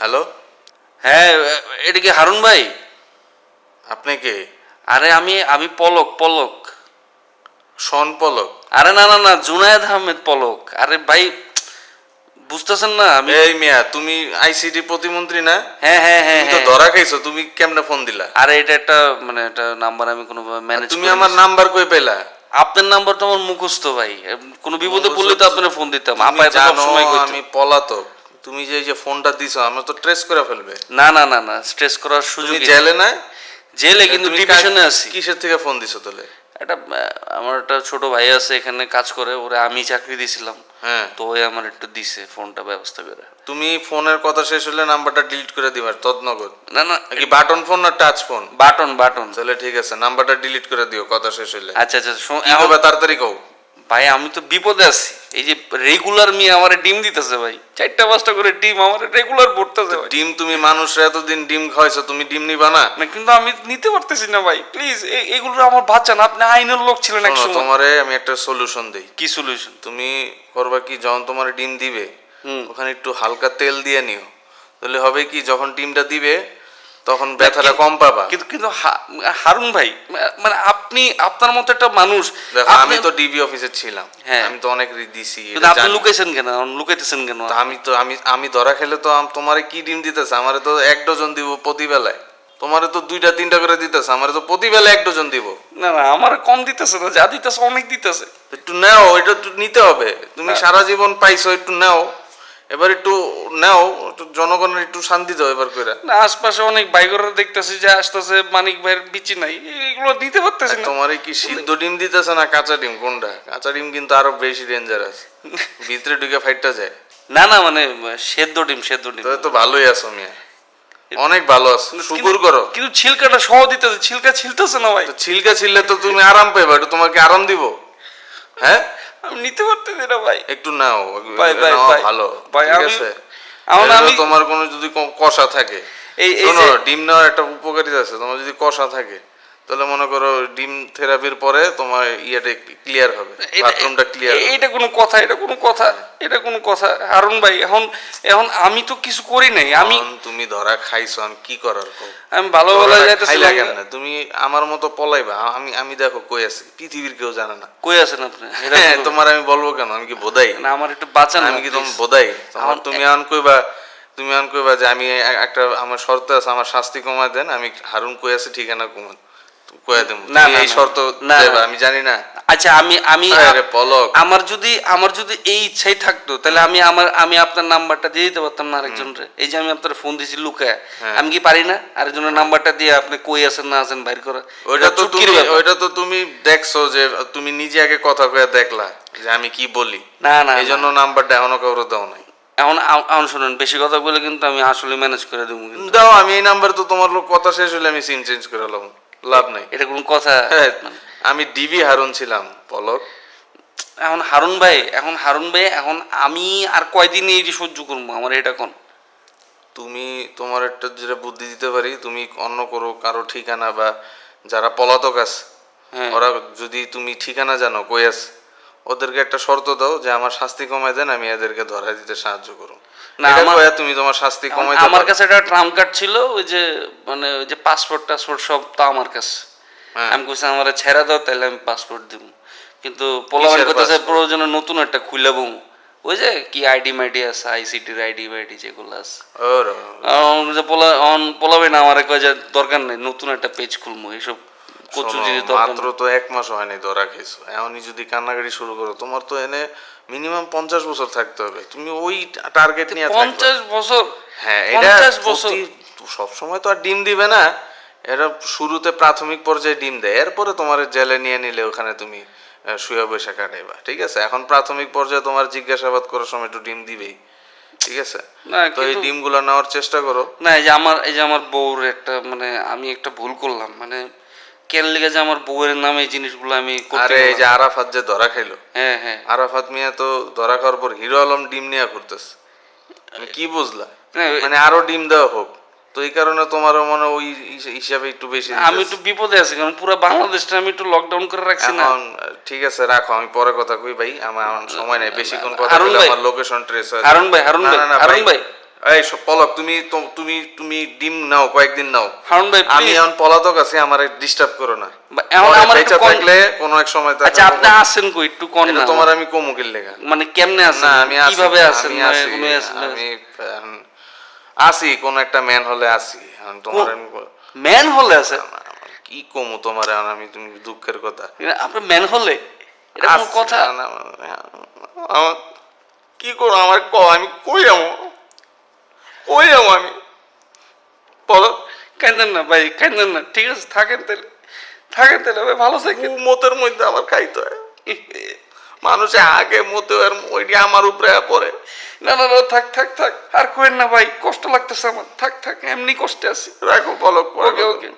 Hello? হ্যাঁ এটা কি হারুন ভাই? আপনি কে? আরে আমি আমি পলক পলক। শন পলক। আরে না না না জুনায়েদ আহমেদ পলক। আরে ভাই বুঝতেছেন না আমি এই মিয়া তুমি আইসিটি প্রতিমন্ত্রী না? হ্যাঁ হ্যাঁ হ্যাঁ তুমি তো হ্যাঁ। ধরা খাইছো তুমি কেমনে ফোন দিলা? আরে এটা একটা মানে একটা নাম্বার আমি কোনো ম্যানেজ তুমি আমার নাম্বার কই পেলা আপনার নাম্বার তো আমার মুখস্থ ভাই। কোনো বিপদে পড়লে তো আপনার ফোন দিতাম। তুমি আপায় জানো সময় আমি পলাতক। তুমি যে এই যে ফোনটা দিছো আমি তো ট্রেস করে ফেলবে। না না না না স্ট্রেস করার সুযোগ তুমি জেলে না জেলে কিন্তু তুমি ডিভিশনে আছি। কিসের থেকে ফোন দিছো তাহলে? একটা আহ, আমার একটা ছোট ভাই আছে এখানে কাজ করে ওরে আমি চাকরি দিছিলাম। হ্যাঁ। তো ওই আমার একটু দিছে ফোনটা ব্যবস্থা করে। তুমি ফোনের কথা শেষ হলে নাম্বারটা ডিলিট করে দিবার তদনগর না না কি বাটন ফোন না টাচ ফোন বাটন বাটন তাহলে ঠিক আছে নাম্বারটা ডিলিট করে দিও কথা শেষ হলে আচ্ছা আচ্ছা এখন- তাড়াতাড়ি কও? ভাই আমি তো বিপদে আছি। এই যে রেগুলার মেয়ে আমার ডিম দিতেছে ভাই চারটা পাঁচটা করে ডিম আমার রেগুলার পড়তেছে ভাই। ডিম তুমি মানুষরা এতদিন ডিম খাওয়াইছো তুমি ডিম নিবা না? না কিন্তু আমি নিতে পারতেছি না ভাই প্লিজ এগুলো আমার বাচ্চা না আপনি আইনের লোক ছিলেন এক সময়। তোমারে আমি একটা সলিউশন দেই। কি সলিউশন তুমি করবা কি যখন তোমার ডিম দিবে। ওখানে একটু হালকা তেল দিয়ে নিও। তাহলে হবে কি যখন ডিমটা দিবে তখন ব্যথাটা কম পাবা। কিন্তু কিন্তু হারুন ভাই মানে আপনি আপনার মতো একটা মানুষ আমি তো ডিবি অফিসে ছিলাম। হ্যাঁ। আমি তো অনেক দিছি কিন্তু আপনি জানি। লুকাইছেন কেন? লুকাইতেছেন কেন? আমি তো আমি আমি ধরা খেলে তো আম- তোমারে কি ডিম দিতেছে? আমারে তো এক ডজন দিব প্রতি বেলায় তোমারে তো দুইটা তিনটা করে দিতেছে আমারে তো প্রতি বেলায় এক ডজন দিব। না না আমার কম দিতেছে না যা দিতেছে অনেক দিতেছে। একটু নাও এটা একটু নিতে হবে। তুমি সারা জীবন পাইছো একটু নাও। এবার একটু নাও একটু জনগণের একটু শান্তি দাও এবার করে না আশপাশে অনেক বাইকরা দেখতেছি যে আসতেছে মানিক ভাইয়ের বিচি নাই এগুলো দিতে পারতেছি না। তোমার কি সিদ্ধ ডিম দিতেছে না কাঁচা ডিম? কোনটা? কাঁচা ডিম কিন্তু আরও বেশি ডেঞ্জারাস ভিতরে ঢুকে ফাইটটা যায়। না না মানে সেদ্ধ ডিম সেদ্ধ ডিম। তো তো ভালোই আছো মিয়া। অনেক ভালো আছো। শুকুর করো। কিন্তু ছিলকাটা সহ দিতেছে ছিলকা ছিলতেছে না ভাই। ছিলকা ছিললে তো তুমি আরাম পাইবা একটু তোমাকে আরাম দিব। হ্যাঁ? আমি নিতে পারতেছি না ভাই একটু নাও ভাই, ভাই, ভাই। ভালো ভাই, ঠিক আমি- আছে আমি- তোমার কোনো যদি কষা থাকে এই- এই শোনো ডিম নেওয়ার একটা উপকারিতা আছে তোমার যদি কষা থাকে তাহলে মনে করো ডিম থেরাপির পরে তোমার ইয়েটা ক্লিয়ার হবে বাথরুমটা ক্লিয়ার এটা কোনো কথা এটা কোনো কথা এটা কোনো কথা। হারুন ভাই এখন এখন আমি তো কিছু করি নাই আমি তুমি ধরা খাইছো আমি কি করার আমি ভালো ভালো যাইতেছিলাম খাইলা কেমনে? তুমি আমার মতো পলাইবা আমি আমি দেখো কই আছি পৃথিবীর কেউ জানে না। কই আছেন আপনি? হ্যাঁ তোমার আমি বলব কেন? আমি কি বোধাই? না আমার একটু বাঁচান আমি কি না, তোমার বোধাই? আমার- তুমি এখন কইবা তুমি এখন কইবা যে আমি একটা আমার শর্ত আছে আমার শাস্তি কমায় দেন আমি হারুন কই আছে ঠিকানা কমান না, তুমি এই শর্ত না, আমি জানি না। আচ্ছা আমি আমি পলক। আমার যদি আমার যদি এই ইচ্ছাই থাকতো তাহলে আমি আমার আমি আপনার নাম্বারটা দিয়ে দিতে পারতাম না আরেকজনের এই যে আমি আপনার ফোন দিছি লুকায়। আমি কি পারি না? আরেকজনের নাম্বারটা দিয়ে আপনি কই আছেন না আছেন বাইর করা। ওইটা তো তুমি ওইটা তো তুমি দেখছ যে তুমি নিজে আগে কথা কয়ে দেখলা যে আমি কি বলি। না না এই জন্য নাম্বারটা এখনও কাউরে দাও নাই। এখন এখন শুনুন বেশি কথা বলে কিন্তু আমি আসলে ম্যানেজ করে দেবো দাও আমি এই নাম্বার তো তোমার লোক কথা শেষ হলে আমি সিম চেঞ্জ করে লাভ লাভ নাই। এটা কোন কথা। হ্যাঁ, আমি ডিবি হারুন ছিলাম পলক। এখন হারুন ভাই এখন হারুন ভাই এখন আমি আর কয়দিন এই যে সহ্য করব আমার এটা কোন তুমি তোমার একটা যেটা বুদ্ধি দিতে পারি তুমি অন্য করো কারও ঠিকানা বা যারা পলাতক আছে হ্যাঁ। ওরা যদি তুমি ঠিকানা জানো কই আছে? ওদেরকে একটা শর্ত দাও যে আমার শাস্তি কমায় দেন আমি এদেরকে ধরা দিতে সাহায্য করো না, আমার- তুমি তোমার শাস্তি কমাই আমার কাছে একটা ট্রাম কার্ড ছিল ওই যে মানে ওই যে পাসপোর্ট টাসপোর্ট সব তো আমার কাছে। হ্যাঁ। আমি কইছি আমার ছেড়া দাও তাহলে আমি পাসপোর্ট দিব। কিন্তু পোলাবান করতেছে প্রয়োজনে নতুন একটা খুলে বউ। ওই যে কি আইডি মাইডি আছে আইসিটির আইডি মাইডি যেগুলো আছে। পোলা অন আমার কয় যে দরকার নেই নতুন একটা পেজ খুলবো এইসব মাত্র তো এক মাস হয়নি ধরা এমনই যদি কান্নাকাটি শুরু করো তোমার তো এনে মিনিমাম পঞ্চাশ বছর থাকতে হবে। তুমি ওই টার্গেট নিয়ে পঞ্চাশ বছর? হ্যাঁ এটা বছর? সব সময় তো আর ডিম দিবে না। এটা শুরুতে প্রাথমিক পর্যায়ে ডিম দেয়। এরপরে তোমার জেলে নিয়ে নিলে ওখানে তুমি শুয়ে বসে কাটাইবা। ঠিক আছে? এখন প্রাথমিক পর্যায়ে তোমার জিজ্ঞাসাবাদ করার সময় একটু ডিম দিবেই। ঠিক আছে? না তো এই ডিমগুলো নেওয়ার চেষ্টা করো। না এই যে আমার এই যে আমার বউর একটা মানে আমি একটা ভুল করলাম। মানে কেন লেগে যে আমার বউয়ের নামে এই জিনিসগুলো আমি করতে আরে এই যে গেলাম। আরাফাত যে ধরা খাইলো। হ্যাঁ হ্যাঁ। আরাফাত মিয়া তো ধরা খাওয়ার পর হিরো আলম ডিম নিয়ে ঘুরতেছে। তুমি কি বুঝলা? না, মানে আরও ডিম দেওয়া হোক। তো এই কারণে তোমারও মনে হয় ওই হিসা- হিসাবে একটু বেশি আমি একটু বিপদে আছি কারণ পুরো বাংলাদেশটা আমি একটু লকডাউন করে রাখছি না। এখন ঠিক আছে রাখো আমি পরে কথা কই ভাই। আমার আমার সময় নাই বেশিক্ষণ কথা বলে ভাই। আমার লোকেশন ট্রেস হয় হারুন ভাই হারুন না, ভাই না, না, হারুন ভাই। এই পলক তুমি তুমি তুমি ডিম নাও কয়েকদিন নাও। হারুন ভাই আমি এখন পলাতক আছি আমার ডিস্টার্ব করো না। এখন আমার থাকলে কোনো এক সময় আচ্ছা আপনি আসেন কই? একটু কোন না। তোমার আমি কমুকিল লেখা মানে কেমনে আছেন না আমি কীভাবে আছেন আমি মানে আছি, কোনো? আমি একটা ম্যান হলে আছি এখন তোমার ম্যান হলে আছে কি কমু তোমার? আমি তুমি দুঃখের কথা। আপনি ম্যান হলে? এটা কোনো কথা? কি করো আমার ক আমি কই যাব? কই যাব আমি। বলো কেন না ভাই কেন না। ঠিক আছে থাকেন তাহলে। থাকেন তাহলে ভাই ভালো থাকেন। মতের মধ্যে আবার খাইতে হয়। মানুষে আগে মতে আর ওইটি আমার উপরে পড়ে। না না না থাক থাক থাক। আর কোয়েন না ভাই কষ্ট লাগতেছে আমার। থাক থাক এমনি কষ্টে আছি। রাখো বলো। ওকে ওকে।